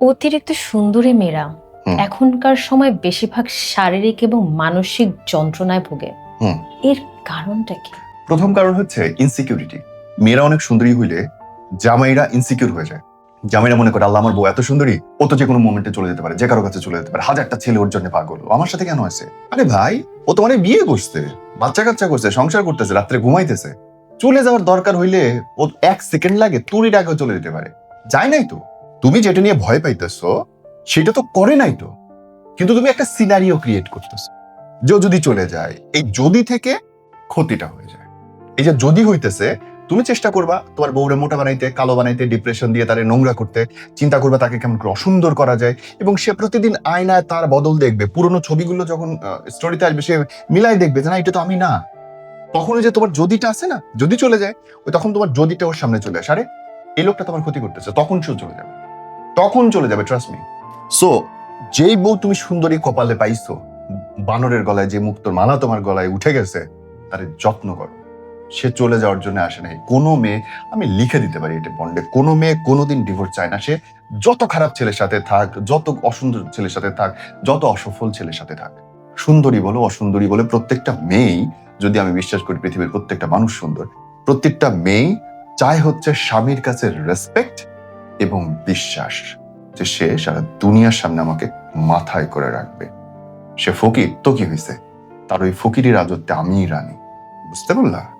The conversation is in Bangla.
অতিরিক্ত সুন্দরী মেয়েরা এখনকার সময় বেশিরভাগ শারীরিক এবং মানসিক যন্ত্রণায় ভোগে। এর কারণটা কি? প্রথম কারণ হচ্ছে ইনসিকিউরিটি মেয়েরা অনেক সুন্দরী হইলে জামাইরা ইনসিকিউর হয়ে যায়। জামাইরা মনে করে আল্লাহ আমার বউ এত সুন্দরী। ও তো যে কোনো মোমেন্টে চলে যেতে পারে যে কারও কাছে চলে যেতে পারে। হাজারটা ছেলে ওর জন্য পাগল। আমার সাথে কেন আছে? আরে ভাই ও তো মানে বিয়ে করছে বাচ্চা কাচ্চা করছে সংসার করতেছে রাত্রে ঘুমাইতেছে। চলে যাওয়ার দরকার হইলে ও এক সেকেন্ড লাগে তুরির আগেও চলে যেতে পারে। যায় নাই তো? তুমি যেটা নিয়ে ভয় পাইতেছো, সেটা তো করে নাই তো। কিন্তু তুমি একটা সিনারিও ক্রিয়েট করতেছো। যে যদি চলে যায়, এই যদি থেকে ক্ষতিটা হয়ে যায়। এই যে যদি হইতেছে, তুমি চেষ্টা করবা তোমার বউরে মোটা বানাইতে, কালো বানাইতে ডিপ্রেশন দিয়ে তারে নোংরা করতে। চিন্তা করবা তাকে কেমন করে অসুন্দর করা যায়। এবং সে প্রতিদিন আয়নায় তার বদল দেখবে। পুরনো ছবিগুলো যখন স্টোরিতে আসবে, সে মিলাই দেখবে যে না, এটা তো আমি না। তখন যে তোমার যদিটা আছে না, যদি চলে যায়, ওই তখন তোমার যদিটা ওর সামনে চলে আসে। আরে, এই লোকটা তোমার ক্ষতি করতেছে, তখন সে চলে যাবে। তখন চলে যাবে ট্রাস্ট মি সো যেই বউ তুমি সুন্দরী কপালে পাইছো, বানরের গলায় যে মুক্তোর মালা তোমার গলায় উঠে গেছে, তার যত্ন করো। সে চলে যাওয়ার জন্য আসে নাই। কোনো মেয়ে, আমি লিখে দিতে পারি এটা বন্ডে কোনো মেয়ে কোনোদিন ডিভোর্স চায় না। সে যত খারাপ ছেলের সাথে থাক, যত অসুন্দর ছেলের সাথে থাক, যত অসফল ছেলের সাথে থাক, সুন্দরী বলো, অসুন্দরী বলে প্রত্যেকটা মেয়েই, যদি আমি বিশ্বাস করি পৃথিবীর প্রত্যেকটা মানুষ সুন্দর, প্রত্যেকটা মেয়ে চায় হচ্ছে স্বামীর কাছে রেসপেক্ট এবং বিশ্বাস যে সে সারা দুনিয়ার সামনে আমাকে মাথায় করে রাখবে। সে ফকির, তো কি হয়েছে তার ওই ফকিরি রাজত্বে আমিই রানী। বুঝতে পারলা?